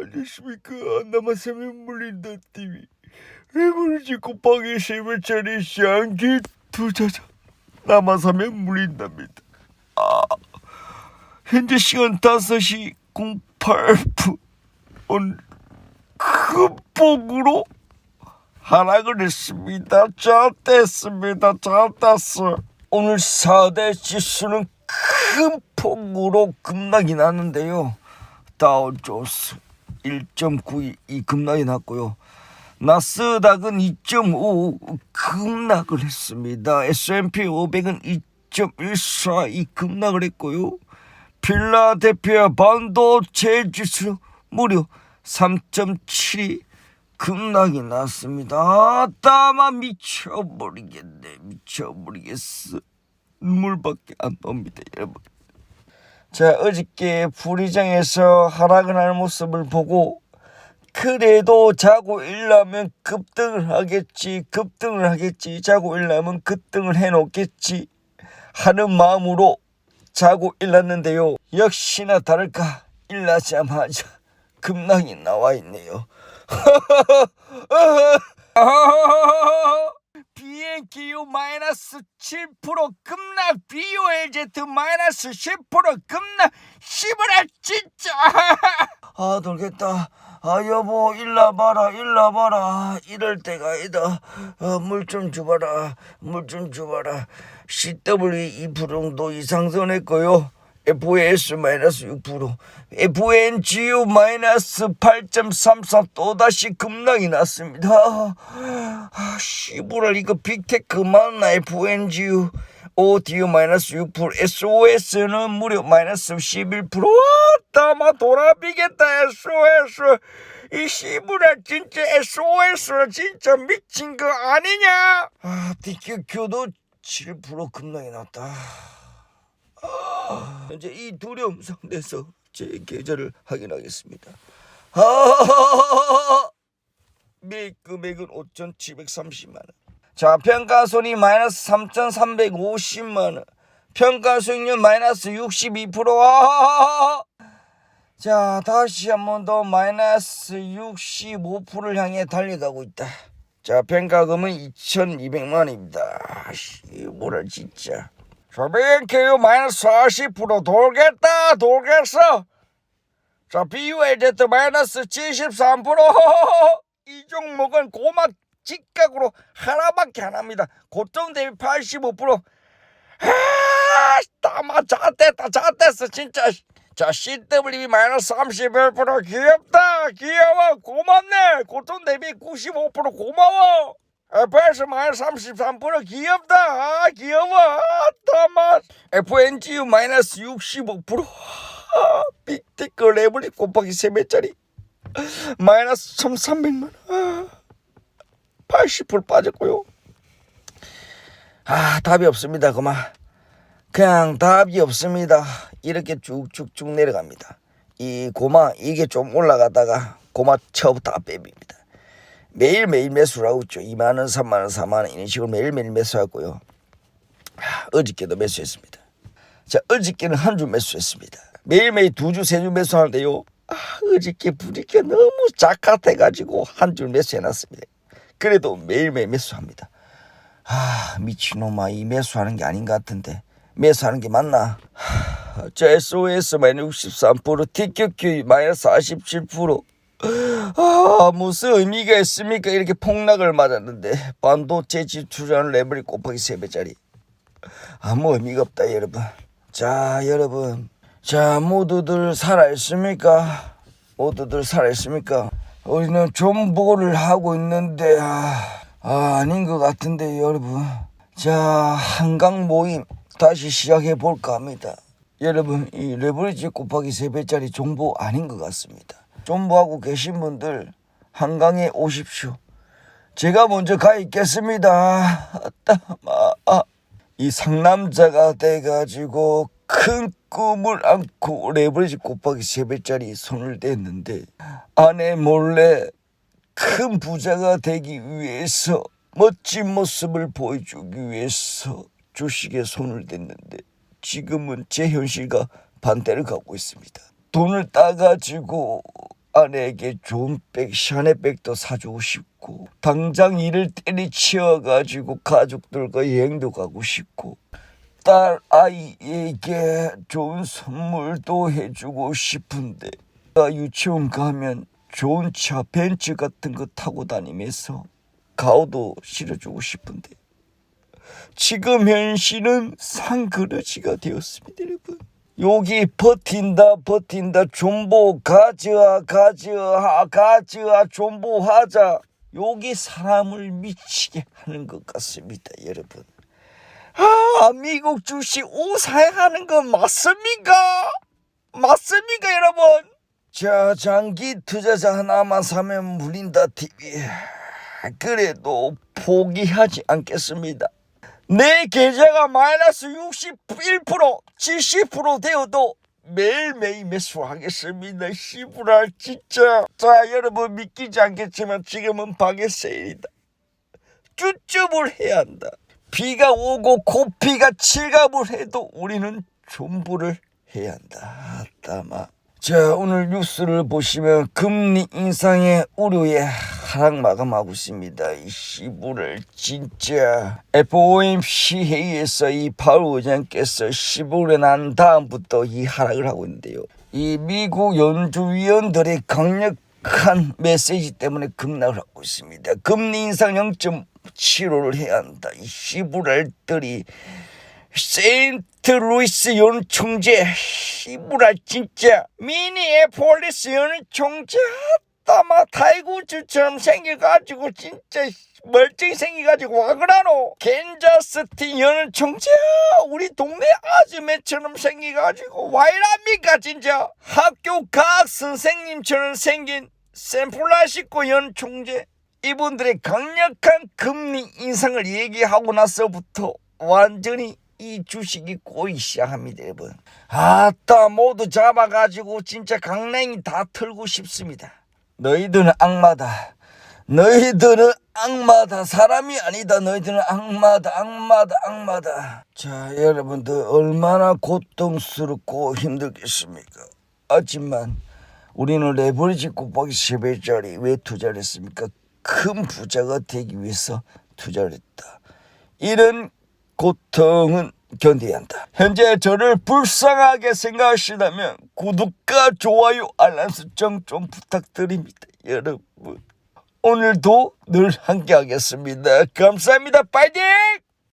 안녕하십니까 남아사면 물린다 TV 레버리지 곱하기 세배짜리 샹기 투자자 남아사면 물린답니다 아 현재 시간 5시 08분 오늘 큰 폭으로 하락을 했습니다 잘 됐습니다 잘 됐어 오늘 4대 지수는 큰 폭으로 급락이 났는데요 다우존스 1.92 급락이 났고요. 나스닥은 2.5 급락을 했습니다. S&P 500은 2.142 급락을 했고요. 필라델피아 반도체 지수 무려 3.72 급락이 났습니다. 아따마 미쳐버리겠네. 미쳐버리겠어. 눈물밖에 안 나옵니다, 여러분. 자, 어저께 불의장에서 하락을 하는 모습을 보고 그래도 자고 일라면 급등을 하겠지, 급등을 하겠지, 자고 일라면 급등을 해놓겠지 하는 마음으로 자고 일났는데요. 역시나 다를까 일나자마자 급락이 나와 있네요. 비행기유 마이너스 7% 급락 BOLZ 마이너스 10% 급락 씨발아 진짜. 아 돌겠다. 아 여보 일나 봐라 일나 봐라. 이럴 때가 아니다. 어, 물좀 줘봐라 물좀 줘봐라. CW2%도 이상 선했고요 FOS 마이너스 6% FNGU 마이너스 8.33 또다시 급락이 났습니다. 아, 씨부랄 이거 빅테크 맞나 FNGU ODU 마이너스 6% SOS는 무려 마이너스 11% 왔다 마 돌아비겠다 SOS 이 씨부랄 진짜 SOS 진짜 미친 거 아니냐? 아 DQQ도 7% 급락이 났다. 현재 이 두려움 상태에서 제 계좌를 확인하겠습니다. 아, 매입 금액은 5,730만 원. 자, 평가 손이 마이너스 3,350만 원. 평가 수익률 마이너스 62%. 아, 자, 다시 한 번 더 마이너스 65%를 향해 달려가고 있다. 자, 평가금은 2,200만 원입니다. 씨, 뭐라 진짜. 소비인큐 마이너스 40% 돌겠다 돌겠어. 자 BULZ 마이너스 73%이 종목은 고막 직각으로 하나밖에 안 합니다. 고점 대비 85% 아, 따마 잣됐다 잣됐어 진짜. 자 CWB 마이너스 31% 귀엽다 귀여워 고맙네. 고점 대비 95% 고마워. FS 마이너스 33% 귀엽다 아 귀여워. 아따마 FNGU 마이너스 65% 아, 빅테크 레블릿 곱하기 3배짜리. 마이너스 1300만. 아, 80% 빠졌고요. 아 답이 없습니다 그만. 그냥 답이 없습니다. 이렇게 쭉쭉쭉 내려갑니다. 이 고마 이게 좀 올라가다가 고마 처부 다 뺍니다. 매일매일 매수를 하고 있죠. 2만 원, 3만 원, 4만 원 이런 식으로 매일매일 매수하고요. 하, 어저께도 매수했습니다. 자, 어저께는 한 주 매수했습니다. 매일매일 두 주, 세 주 매수하는데요. 아, 어저께 부리가 너무 작같아가지고 한 줄 매수해놨습니다. 그래도 매일매일 매수합니다. 아, 미친놈아, 이 매수하는 게 아닌 것 같은데. 매수하는 게 맞나? 하, 자, SOS 마이너스 63%, TQQ 마이너스 47%, 아, 무슨 의미가 있습니까? 이렇게 폭락을 맞았는데 반도체 지출하는 레벨이 곱하기 3배짜리 아무 의미가 없다 여러분 자 여러분 자 모두들 살아있습니까? 모두들 살아있습니까? 우리는 존보를 하고 있는데 아, 아 아 닌 것 같은데 여러분 자 한강 모임 다시 시작해 볼까 합니다 여러분 이 레버리지 곱하기 3배짜리 정보 아닌 것 같습니다 존버하고 계신 분들 한강에 오십시오. 제가 먼저 가 있겠습니다. 따마 아, 이 상남자가 돼가지고 큰 꿈을 안고 레버리지 곱하기 세 배짜리 손을 댔는데 아내 몰래 큰 부자가 되기 위해서 멋진 모습을 보여주기 위해서 주식에 손을 댔는데 지금은 제 현실과 반대를 가고 있습니다. 돈을 따가지고 아내에게 좋은 백, 샤넬백도 사주고 싶고 당장 일을 때리치워가지고 가족들과 여행도 가고 싶고 딸 아이에게 좋은 선물도 해주고 싶은데 나 유치원 가면 좋은 차 벤츠 같은 거 타고 다니면서 가오도 실어주고 싶은데 지금 현실은 상그러지가 되었습니다 여러분 여기 버틴다 버틴다. 존보 가즈아 가즈아 가즈아 존보하자. 여기 사람을 미치게 하는 것 같습니다 여러분. 아 미국 주식 우사하는 건 맞습니까? 맞습니까 여러분? 자 장기 투자자 하나만 사면 물린다 TV 그래도 포기하지 않겠습니다 내 계좌가 마이너스 61% 70% 되어도 매일매일 매수하겠습니다. 시부랄 진짜. 자 여러분 믿기지 않겠지만 지금은 방에 세일이다. 쭈쭈을 해야 한다. 비가 오고 코피가 칠갑을 해도 우리는 존부를 해야 한다. 아따마 자 오늘 뉴스를 보시면 금리 인상의 우려에 하락 마감하고 있습니다. 이 시부를 진짜 FOMC 회의에서 이 파월 의장께서 시부를 난 다음부터 이 하락을 하고 있는데요. 이 미국 연주위원들의 강력한 메시지 때문에 급락을 하고 있습니다. 금리 인상 0.75를 해야 한다. 이 시부랄들이 세인트 루이스 연 총재. 시부랄 진짜. 미니애폴리스 연 총재. 아따마 타이구즈처럼 생겨가지고 진짜 멀쩡히 생겨가지고 와 그라노? 겐자스티 연 총재. 우리 동네 아줌매처럼 생겨가지고 와 이랍니까 진짜? 학교 과학 선생님처럼 생긴 샌프란시스코 연 총재. 이분들의 강력한 금리 인상을 얘기하고 나서부터 완전히 이 주식이 꼬이기 시작합니다 여러분. 아따 모두 잡아가지고 진짜 강냉이 다 털고 싶습니다. 너희들은 악마다. 너희들은 악마다. 사람이 아니다. 너희들은 악마다 악마다 악마다. 자 여러분들 얼마나 고통스럽고 힘들겠습니까? 하지만 우리는 레버리지 곱하기 11짜리 왜 투자를 했습니까? 큰 부자가 되기 위해서 투자를 했다. 이런 고통은 견뎌야 한다. 현재 저를 불쌍하게 생각하시다면 구독과 좋아요 알람 설정 좀 부탁드립니다. 여러분 오늘도 늘 함께 하겠습니다. 감사합니다. 파이팅!